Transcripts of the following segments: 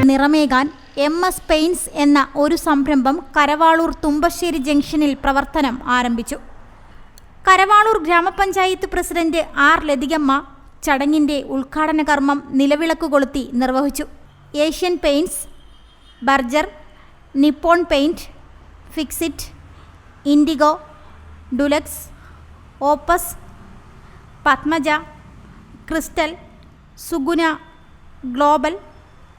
നിറമേകാൻ M S pains എന്ന ഒരു സംരംഭം കരവാളൂർ തുമ്പശ്ശേരി ജംഗ്ഷനിൽ പ്രവർത്തനം ആരംഭിച്ചു. കരവാളൂർ ഗ്രാമപഞ്ചായത്ത് പ്രസിഡന്റ് ആർ ലതികമ്മ ചടങ്ങിന്റെ ഉദ്ഘാടന കർമ്മം നിലവിളക്ക് കൊളുത്തി നിർവഹിച്ചു. Asian Paints Berger Nippon Paint Fixit Indigo Dulux Opus Padmaja Crystal Suguna Global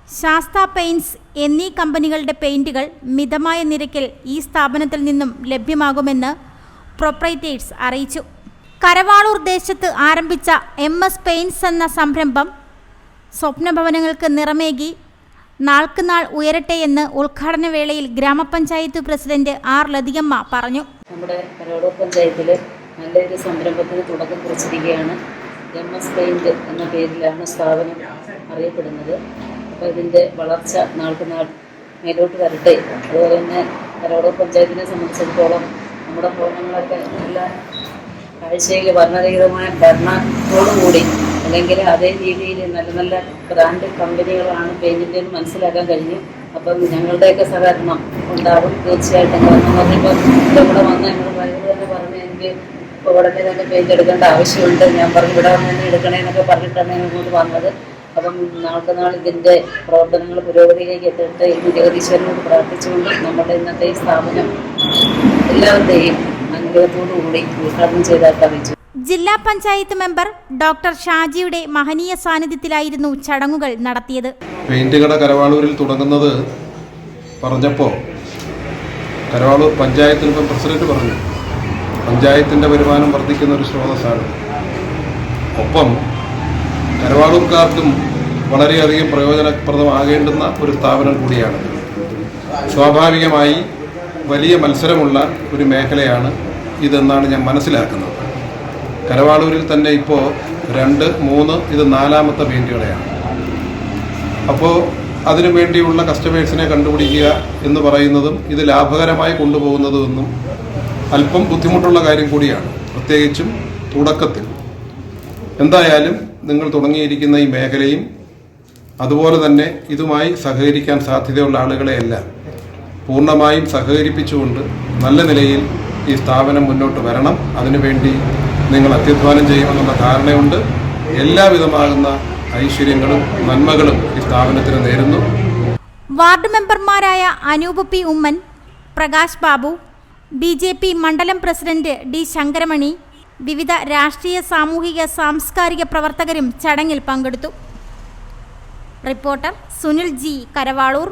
Sastha Paints എന്നീ കമ്പനികളുടെ പെയിന്റുകൾ മിതമായ നിരക്കിൽ ഈ സ്ഥാപനത്തിൽ നിന്നും ലഭ്യമാകുമെന്ന് പ്രൊപ്പറേറ്റേഴ്സ് അറിയിച്ചു. കരവാളൂർ ദേശത്ത് ആരംഭിച്ച എം എസ് പെയിന്റ്സ് എന്ന സംരംഭം സ്വപ്നഭവനങ്ങൾക്ക് നിറമേകി നാൾക്കുനാൾ ഉയരട്ടെ എന്ന് ഉദ്ഘാടന വേളയിൽ ഗ്രാമപഞ്ചായത്ത് പ്രസിഡന്റ് ആർ. ലതികമ്മ പറഞ്ഞു. നമ്മുടെ കരവാളൂർ പഞ്ചായത്തിൽ നല്ലൊരു സംരംഭത്തിന് തുടക്കം കുറിച്ചിരിക്കുകയാണ്. എം എസ് പെയിന്റ് എന്ന പേരിലാണ് സ്ഥാപനം അറിയപ്പെടുന്നത്. അപ്പോൾ ഇതിന്റെ വളർച്ച നാൾക്ക് നാൾ മേലോട്ട് വരട്ടെ. അതുപോലെ തന്നെ കരോടൂർ പഞ്ചായത്തിനെ സംബന്ധിച്ചിടത്തോളം നമ്മുടെ ഭവനങ്ങളൊക്കെ നല്ല കാഴ്ചയിൽ ഭരണരഹിതമായ ഭരണത്തോടുകൂടി അല്ലെങ്കിൽ അതേ രീതിയിൽ നല്ല നല്ല ബ്രാൻഡ് കമ്പനികളാണ് പെയിന്റിന്റെ മനസ്സിലാക്കാൻ കഴിഞ്ഞു. അപ്പം ഞങ്ങളുടെയൊക്കെ സഹകരണം ഉണ്ടാവും തീർച്ചയായിട്ടും. കാരണം പറഞ്ഞപ്പോൾ ഇവിടെ വന്ന് ഞങ്ങൾ ഡ്രൈവർ തന്നെ പറഞ്ഞു എനിക്ക് ഇപ്പോൾ ഉടനെ തന്നെ പെയിന്റ് എടുക്കേണ്ട ആവശ്യമുണ്ട്. ഞാൻ പറഞ്ഞു ഇവിടെ വന്ന് തന്നെ എടുക്കണേ എന്നൊക്കെ പറഞ്ഞിട്ടാണ് ഞാൻ ഇങ്ങോട്ട് വന്നത്. അപ്പം നാൾക്ക് നാൾ ഇതിന്റെ പ്രവർത്തനങ്ങൾ പുരോഗതിയിലേക്ക് എത്തിയിട്ട് ഇന്ന് ജഗദീശ്വരനോട് പ്രാർത്ഥിച്ചുകൊണ്ട് നമ്മുടെ ഇന്നത്തെ ഈ സ്ഥാപനം എല്ലാവരുടെയും അനുഗ്രഹത്തോടു കൂടി ഉദ്ഘാടനം ചെയ്താൽ അറിയിച്ചു ജില്ലാ പഞ്ചായത്ത് മെമ്പർ ഡോക്ടർ ഷാജിയുടെ മഹനീയ സാന്നിധ്യത്തിലായിരുന്നു ചടങ്ങുകൾ നടത്തിയത്. പെയിന്റ് കട കരവാളൂരിൽ തുടങ്ങുന്നത് പറഞ്ഞപ്പോൾ കരവാളൂർ പഞ്ചായത്തിൽ ഇപ്പം പ്രസിഡന്റ് പറഞ്ഞു പഞ്ചായത്തിന്റെ വരുമാനം വർദ്ധിക്കുന്ന ഒരു സ്രോതസ്സാണ്. ഒപ്പം കരവാളൂർക്കാർക്കും വളരെയധികം പ്രയോജനപ്രദമാകേണ്ടുന്ന ഒരു സ്ഥാപനം കൂടിയാണ്. സ്വാഭാവികമായി വലിയ മത്സരമുള്ള ഒരു മേഖലയാണ് ഇതെന്നാണ് ഞാൻ മനസ്സിലാക്കുന്നത്. കരവാളൂരിൽ തന്നെ ഇപ്പോൾ രണ്ട് മൂന്ന് ഇത് നാലാമത്തെ പെയിന്റുകളെയാണ് അപ്പോൾ അതിനു വേണ്ടിയുള്ള കസ്റ്റമേഴ്സിനെ കണ്ടുപിടിക്കുക എന്ന് പറയുന്നതും ഇത് ലാഭകരമായി കൊണ്ടുപോകുന്നതുമെന്നും അല്പം ബുദ്ധിമുട്ടുള്ള കാര്യം കൂടിയാണ് പ്രത്യേകിച്ചും തുടക്കത്തിൽ. എന്തായാലും നിങ്ങൾ തുടങ്ങിയിരിക്കുന്ന ഈ മേഖലയും അതുപോലെ തന്നെ ഇതുമായി സഹകരിക്കാൻ സാധ്യതയുള്ള ആളുകളെയെല്ലാം. പൂർണമായും സഹകരിപ്പിച്ചുകൊണ്ട് നല്ല നിലയിൽ ഈ സ്ഥാപനം മുന്നോട്ട് വരണം. അതിനുവേണ്ടി നിങ്ങൾ അത്യധ്വാനം ചെയ്യുമെന്നുള്ള ധാരണയുണ്ട്. എല്ലാവിധമാകുന്ന ഐശ്വര്യങ്ങളും നന്മകളും ഈ സ്ഥാപനത്തിന് നേരുന്നു. വാർഡ് മെമ്പർമാരായ അനൂപ് പി ഉമ്മൻ പ്രകാശ് ബാബു ബി മണ്ഡലം പ്രസിഡന്റ് ഡി ശങ്കരമണി വിവിധ രാഷ്ട്രീയ സാമൂഹിക സാംസ്കാരിക പ്രവർത്തകരും ചടങ്ങിൽ പങ്കെടുത്തു. Reporter Sunil G Karavaloor.